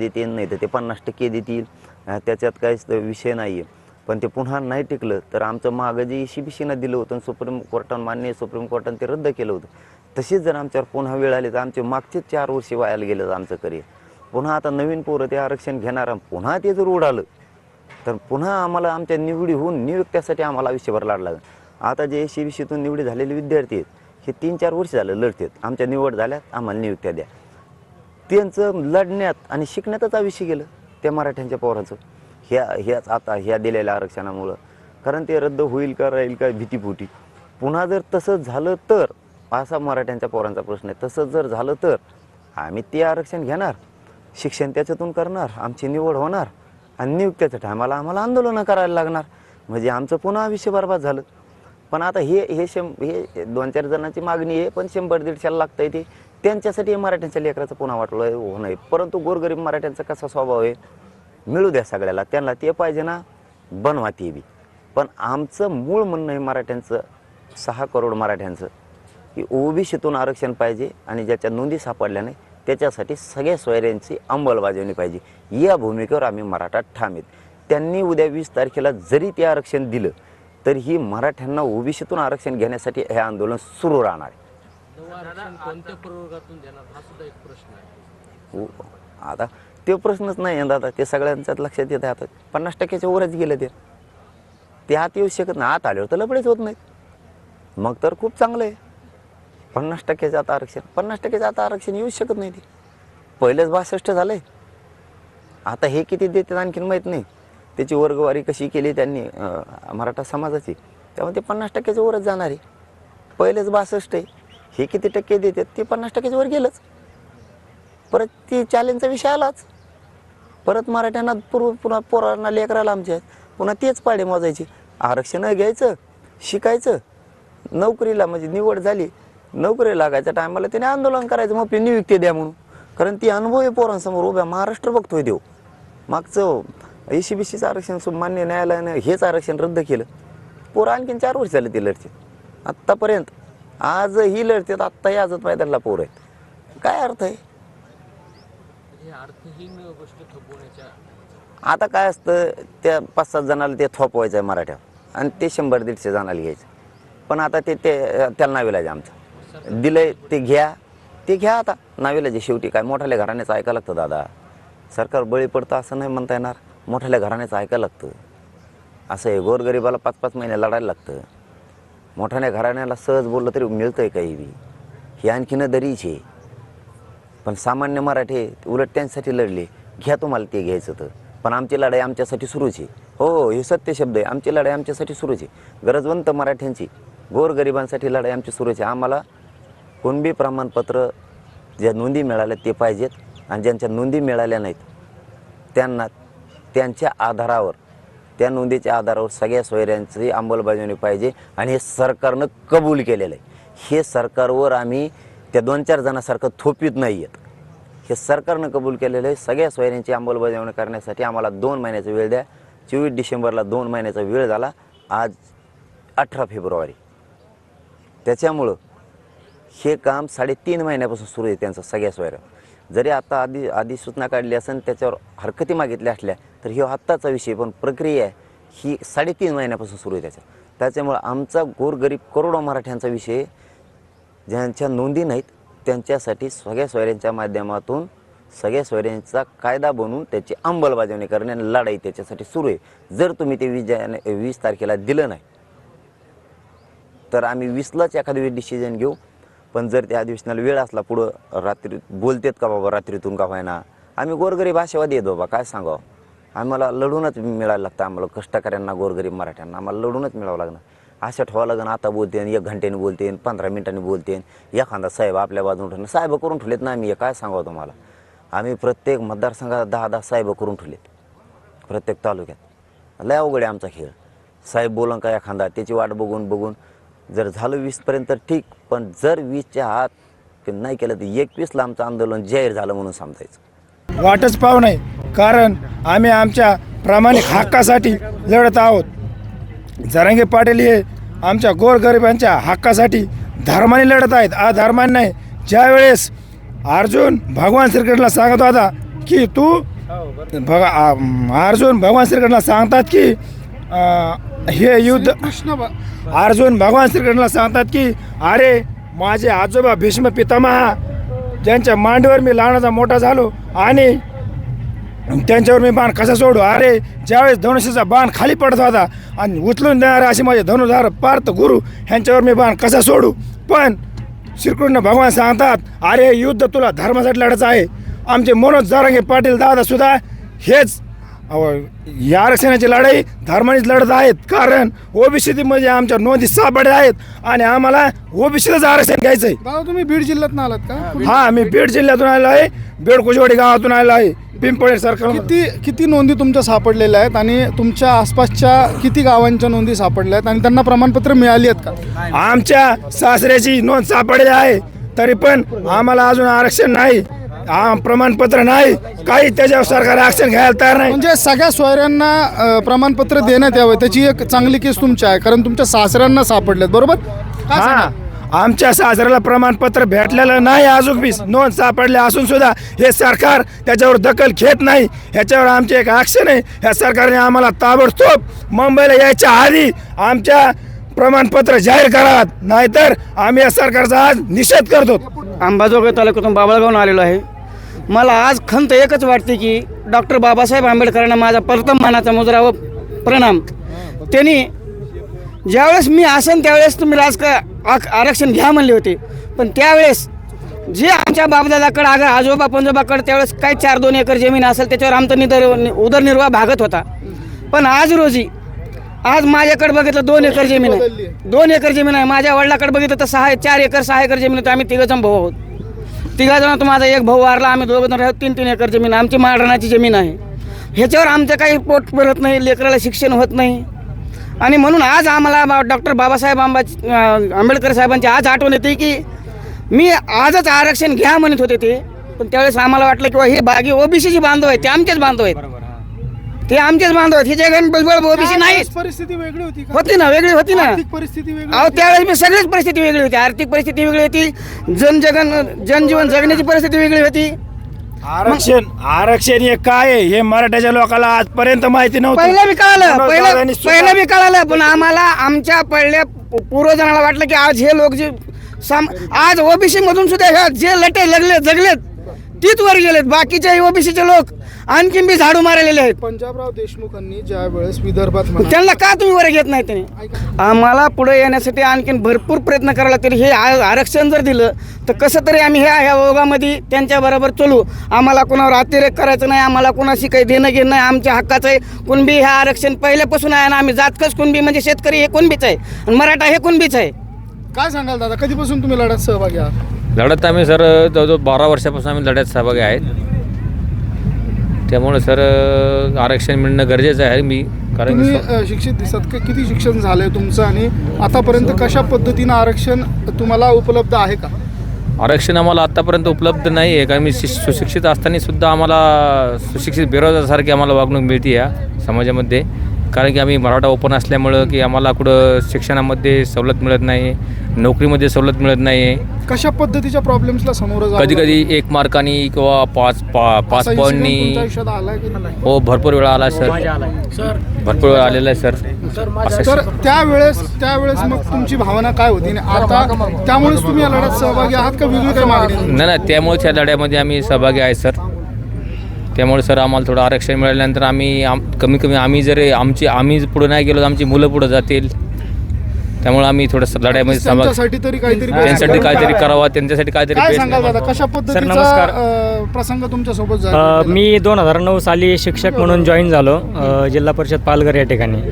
देतील नाही तर ते पन्नास टक्के देतील त्याच्यात काहीच विषय नाही आहे पण ते पुन्हा नाही टिकलं तर आमचं मागं जे सी बी दिलं होतं सुप्रीम कोर्टानं मान्य सुप्रीम कोर्टानं ते रद्द केलं होतं. तसेच जर आमच्यावर पुन्हा वेळ आली तर आमचे मागचेच चार वर्षे वायला गेलं आमचं करिअर पुन्हा आता नवीन पोरं ते आरक्षण घेणार पुन्हा ते जर उडालं तर पुन्हा आम्हाला आमच्या निवडी होऊन नियुक्त्यासाठी आम्हाला आयुष्यभर लाड लागेल. आता जे सी बी सीतून निवडी झालेले विद्यार्थी आहेत हे तीन चार वर्ष झालं लढतात आमच्या निवड झाल्यात आम्हाला नियुक्त्या द्या. त्यांचं लढण्यात आणि शिकण्यातच आयुष्य गेलं त्या मराठ्यांच्या पोराचं. ह्या ह्याच आता ह्या दिलेल्या आरक्षणामुळं. कारण ते रद्द होईल का राहील का भीतीपोटी. पुन्हा जर तसं झालं तर असा मराठ्यांच्या पोरांचा प्रश्न आहे. तसंच जर झालं तर आम्ही ते आरक्षण घेणार. शिक्षण त्याच्यातून करणार. आमची निवड होणार. आणि नियुक्त्याच्या टायमाला आम्हाला आंदोलनं करायला लागणार. म्हणजे आमचं पुन्हा आयुष्य बरबाद झालं. पण आता हे हे शं हे दोन चार जणांची मागणी आहे पण शंभर दीडशेला लागतं ते. त्यांच्यासाठी हे मराठ्यांच्या लेकराचं पुन्हा वाटलं हो नाही परंतु गोरगरीब मराठ्यांचा कसा स्वभाव आहे? मिळू द्या सगळ्याला. त्यांना ते पाहिजे ना बनवा ते बी. पण आमचं मूळ म्हणणं आहे मराठ्यांचं सहा करोड मराठ्यांचं की ओबीसीतून आरक्षण पाहिजे आणि ज्याच्या नोंदी सापडल्या नाही त्याच्यासाठी सगळ्या सोयऱ्यांची अंमलबजावणी पाहिजे. या भूमिकेवर आम्ही मराठा ठाम आहेत. त्यांनी उद्या वीस तारखेला जरी ते आरक्षण दिलं तर ही मराठ्यांना ओबीसीतून आरक्षण घेण्यासाठी हे आंदोलन सुरू राहणार आहे. आरक्षण कोणत्या प्रवर्गातून देणार? हा सुद्धा एक प्रश्न आहे. हो. आता ते प्रश्नच नाही आहे दादा ते सगळ्यांच्याच लक्षात येत आहे आता. पन्नास टक्क्याच्या वरच गेलं ते. ते आत येऊ शकत नाही. आत आल्यावर तर लपडेच होत नाहीत मग तर खूप चांगलं आहे. पन्नास टक्क्याचं आता आरक्षण. पन्नास टक्क्याचं आता आरक्षण येऊच शकत नाही ते. पहिलेच बासष्ट झालं आहे आता हे किती देतात आणखीन माहीत नाही. त्याची वर्गवारी कशी केली त्यांनी मराठा समाजाची. त्यामुळे ते पन्नास टक्क्याच्या वरच जाणार आहे. पहिलेच बासष्ट आहे. हे किती टक्के देतात ते पन्नास टक्क्याच्या वर गेलंच. परत ती चॅलेंजचा विषय आलाच. परत मराठ्यांना पूर्व पुन्हा पोरांना लेकराला आमच्या पुन्हा तेच पाडे मोजायचे. आरक्षण घ्यायचं शिकायचं. नोकरीला म्हणजे निवड झाली नोकरी लागायच्या टायमाला त्याने आंदोलन करायचं मग आपली नियुक्ती द्या म्हणून. कारण ती अनुभवी पोरांसमोर उभ्या महाराष्ट्र बघतोय देव. मागचं ए सी बी सीचं आरक्षण मान्य न्यायालयानं हेच आरक्षण रद्द केलं. पोरं आणखीन चार वर्ष झाले ते लढते आत्तापर्यंत आज ही लढतात आत्ताही आजच मैदानाला पोरं आहेत. काय अर्थ आहे? हे आता काय असतं त्या पाच सात जणाला ते थोपवायचं आहे मराठ्यावर. आणि ते शंभर दीडशे जणाला घ्यायचं. पण आता ते ते त्याला नाविलाज आमचं. दिलंय ते घ्या. ते घ्या आता. नाविलाज शेवटी काय? मोठ्याल्या घराण्याचं ऐकायला लागतं दादा. सरकार बळी पडतं असं नाही म्हणता येणार. मोठ्याल्या घराण्याचं ऐकायला लागतं. असं आहे गोरगरिबाला पाच पाच महिने लढायला लागतं. मोठ्याने घराण्याला सहज बोललं तरी मिळतं आहे काही बी. ही आणखीन दरीच आहे. पण सामान्य मराठे उलट त्यांच्यासाठी लढले. घ्या तुम्हाला ते घ्यायचं तर. पण आमची लढाई आमच्यासाठी सुरूच आहे. हो हो हे सत्य शब्द आहे. आमची लढाई आमच्यासाठी सुरूच आहे. गरजवंत मराठ्यांची गोरगरिबांसाठी लढाई आमची सुरूच आहे. आम्हाला कुणबी प्रमाणपत्र ज्या नोंदी मिळाल्या ते पाहिजेत. आणि ज्यांच्या नोंदी मिळाल्या नाहीत त्यांना त्यांच्या आधारावर त्या नोंदीच्या आधारावर सगळ्या सोयऱ्यांची अंमलबजावणी पाहिजे आणि हे सरकारनं कबूल केलेलं आहे. हे सरकारवर आम्ही त्या दोन चार जणांसारखं थोपीत नाही आहेत. हे सरकारनं कबूल केलेलं आहे. सगळ्या सोयऱ्यांची अंमलबजावणी करण्यासाठी आम्हाला दोन महिन्याचा वेळ द्या. चोवीस डिसेंबरला दोन महिन्याचा वेळ झाला. आज अठरा फेब्रुवारी. त्याच्यामुळं हे काम साडेतीन महिन्यापासून सुरू आहे त्यांचं सगळ्या सोयऱ्या. जरी आता आधी आधी सूचना काढली असेल त्याच्यावर हरकती मागितल्या असल्या तर ह्यो आत्ताचा विषय पण प्रक्रिया आहे ही साडेतीन महिन्यापासून सुरू आहे त्याच्या त्याच्यामुळं आमचा गोरगरीब करोडो मराठ्यांचा विषय ज्यांच्या नोंदी नाहीत त्यांच्यासाठी सगळ्या सोयऱ्यांच्या माध्यमातून सगळ्या सोयऱ्यांचा कायदा बनवून त्याची अंमलबजावणी करणे आणि लढाई त्याच्यासाठी सुरू आहे. जर तुम्ही ते वीस जाने वीस तारखेला दिलं नाही तर आम्ही वीसलाच एखादी वेळी डिसिजन घेऊ. पण जर त्या अधिवेशनाला वेळ असला पुढं रात्री बोलतेत का बाबा रात्रीतून का व्हायना आम्ही गोरगरीब आशावादी येतो बाबा काय सांगावं? आम्हाला लढूनच मिळायला लागतं आम्हाला. कष्टकऱ्यांना गोरगरीब मराठ्यांना आम्हाला लढूनच मिळावं लागणार. असं ठेवावं लागेल आता बोलते एक घंट्याने बोलते पंधरा मिनिटांनी बोलते एखादा साहेब आपल्या बाजून ठेवले साहेब करून ठेवलेत ना आम्ही हे काय सांगावं तुम्हाला? आम्ही प्रत्येक मतदारसंघात दहा दहा साहेब करून ठेवलेत. प्रत्येक तालुक्यात. लय अवघड आहे आमचा खेळ. साहेब बोलन का एखादा त्याची वाट बघून बघून. जर झालं वीसपर्यंत ठीक पण जर वीसच्या हात नाही केलं तर एकवीसला आमचं आंदोलन जाहीर झालं म्हणून समजायचं. वाटच पाव नाही. कारण आम्ही आमच्या प्रामाणिक हक्कासाठी लढत आहोत. जरांगे पाटील हे आमच्या गोरगरिबांच्या हक्कासाठी धर्माने लढत आहेत. आ धर्माने नाही. ज्यावेळेस अर्जुन भगवान श्रीकृष्णला सांगत होता की तू भग अर्जुन भगवान श्रीकृष्णाला सांगतात की हे युद्ध अर्जुन भगवान श्रीकृष्णाला सांगतात की अरे माझे आजोबा भीष्म पितामहा ज्यांच्या मांडीवर मी लहानाचा मोठा झालो आणि त्यांच्यावर मी बाण कसा सोडू? अरे ज्यावेळेस धनुष्याचा बाण खाली पडत होता आणि उचलून देणारे असे माझे धनुधार पार्थ गुरु ह्यांच्यावर मी बाण कसा सोडू? पण श्रीकृष्ण भगवान सांगतात अरे हे युद्ध तुला धर्मासाठी लढायचं आहे. आमचे मनोज जारंगे पाटील दादा सुद्धा हेच या आरक्षणाची लढाई धर्मानेच लढत आहेत. कारण ओबीसी मध्ये आमच्या नोंदी सापडल्या आहेत आणि आम्हाला ओबीसीलाच आरक्षण घ्यायचं आहे तुम्ही बीड जिल्ह्यात आलात का? हा मी बीड जिल्ह्यातून आलो आहे. बीड कुजवाडी गावातून आलो आहे. पिंपळे सर्कल किती किती नोंदी तुमच्या सापडलेल्या आहेत आणि तुमच्या आसपासच्या किती गावांच्या नोंदी सापडल्या आहेत? आणि त्यांना प्रमाणपत्र मिळाली आहेत का? आमच्या सासऱ्याची नोंद सापडली आहे तरी पण आम्हाला अजून आरक्षण नाही. आ- प्रमाणपत्र नाही. काही त्याच्यावर सरकार ऍक्शन घ्यायला तयार नाही. म्हणजे सगळ्या सोयऱ्यांना अ, प्रमाणपत्र देण्यात यावं त्याची एक चांगली केस तुमची आहे कारण तुमच्या सासऱ्यांना सापडलेत बरोबर? हा? आमच्या साजऱ्याला प्रमाणपत्र भेटलेलं नाही अजून बी. नोंद सापडले असून सुद्धा हे सरकार त्याच्यावर दखल घेत नाही. ह्याच्यावर आमचे एक ॲक्शन आहे. ह्या सरकारने आम्हाला ताबडतोब मुंबईला यायच्या आधी आमच्या प्रमाणपत्र जाहीर करावात नाहीतर आम्ही या सरकारचा आज निषेध करतो. अंबाजोगाई तालुक्यातून बाबळगावून आलेलो आहे. मला आज खंत एकच वाटते की डॉक्टर बाबासाहेब आंबेडकरांना माझा प्रथम मानाचा मुजरा व प्रणाम. त्यांनी ज्यावेळेस मी असन त्यावेळेस तुम्ही राजका आक- आरक्षण घ्या म्हणले होते. पण त्यावेळेस जे आमच्या बापदादाकडे अगर आजोबा पंजोबाकडे त्यावेळेस काय चार दोन एकर जमीन असेल त्याच्यावर आमचा निदर उदरनिर्वाह भागत होता. पण आज रोजी आज माझ्याकडे बघितलं दोन एकर जमीन आहे. दोन एकर जमीन आहे. माझ्या वडिलाकडे बघितलं तर सहा चार एकर सहा एकर जमीन होती. आम्ही तिघजण भाऊ आहोत. तिघा जणांत माझा एक भाऊ वारला. आम्ही दोघं जण राहतो तीन तीन एकर जमीन आमची माळरानाची जमीन आहे. ह्याच्यावर आमचं काही पोट भरत नाही. लेकराला शिक्षण होत नाही. आणि म्हणून आज आम्हाला डॉक्टर बाबासाहेब आंबा आंबेडकर साहेबांची आज आठवण येते की मी आजच आरक्षण घ्या म्हणत होते ते पण त्यावेळेस आम्हाला वाटलं की बा हे बागी ओबीसीची बांधव आहेत ते आमचेच बांधव आहेत. ते आमचेच बांधव आहेत हे जगन ओबीसी नाही परिस्थिती वेगळी होती का? होती ना वेगळी होती ना. आर्थिक परिस्थिती वेगळी अहो. त्यावेळेस मी सगळीच परिस्थिती वेगळी होती. आर्थिक परिस्थिती वेगळी होती जनजगन जनजीवन जगण्याची परिस्थिती वेगळी होती. आरक्षण आरक्षण हे काय आहे? हे मराठ्याच्या लोकांना आजपर्यंत माहिती नव्हती. पहिलं बी कळालं पहिलं सुद्धा- पहिलं बी कळालं पण आम्हाला आमच्या पहिल्या पू- पूर्वजनाला वाटलं की आज हे लोक जे साम आज ओबीसी मधून सुद्धा ह्या जे लटे लगले जगलेत तीच वर गेलेत बाकीचे ओबीसीचे लोक. आणखीन बी झाडू मारलेले आहेत. पंजाबराव देशमुखांनी ज्या वेळेस विदर्भात त्यांना का तुम्ही वर घेत नाही त्याने? आम्हाला पुढे येण्यासाठी आणखीन भरपूर प्रयत्न करावा लागतील. हे आ- आरक्षण जर दिलं तर कसं तरी आम्ही ह्या ह्या ओघामध्ये त्यांच्याबरोबर चलू. आम्हाला कोणावर अतिरेक करायचं नाही आम्हाला कोणाशी काही देणं घेणं नाही आमच्या हक्काचं आहे. कुणबी हे आरक्षण पहिल्यापासून आहे आणि आम्ही जातकच कुणबी म्हणजे शेतकरी हे कुणबीच आहे? आणि मराठा हे कुणबीच आहे? काय सांगाल दादा? कधीपासून तुम्ही लढ्यात सहभागी आहात? लढत आम्ही सर जवळजवळ बारा वर्षापासून आम्ही लढ्यात सहभागी आहेत. त्यामुळे सर आरक्षण मिळणं गरजेचं आहे मी कारण की तुम्ही स्व- अ, शिक्षित दिसत का किती शिक्षण झालंय तुमचं आणि आतापर्यंत कशा पद्धतीनं आरक्षण तुम्हाला उपलब्ध आहे का? आरक्षण आम्हाला आत्तापर्यंत उपलब्ध नाही आहे कारण मी शि सुशिक्षित असताना सुद्धा आम्हाला सुशिक्षित बेरोजगारसारखी आम्हाला वागणूक मिळते या समाजामध्ये. कारण की आम्ही मराठा ओपन असल्यामुळं की आम्हाला कुठं शिक्षणामध्ये सवलत मिळत नाही नोकरीमध्ये सवलत मिळत नाही. कशा पद्धतीच्या प्रॉब्लेम्सला समोर कधी कधी एक मार्कानी किंवा पाच पा पाच पॉईंटनी? हो भरपूर वेळा आला सर. भरपूर वेळा आलेला आहे सर. असं तर त्यावेळेस त्यावेळेस मग तुमची भावना काय होती? आणि आता त्यामुळेच तुम्ही या लढ्यात सहभागी आहात का वेगळी काही मागणी? नाही नाही त्यामुळेच या लढ्यामध्ये आम्ही सहभागी आहे सर. त्यामुळे सर आम्हाला थोडं आरक्षण मिळाल्यानंतर आम्ही आम कमी कमी आम्ही जर आमची आम्ही पुढे नाही गेलो तर आमची मुलं पुढे जातील. त्यामुळे आम्ही थोडंसं लढ्यामध्ये सहभाग त्यांच्यासाठी तरी काहीतरी त्यांच्यासाठी काहीतरी करावं त्यांच्यासाठी काहीतरी काय best सांगाल दादा? करावं. कशा पद्धतीचा नमस्कार. अ, प्रसंग अ, मी दोन हजार नऊ साली शिक्षक म्हणून जॉईन झालो अ, जिल्हा परिषद पालघर या ठिकाणी.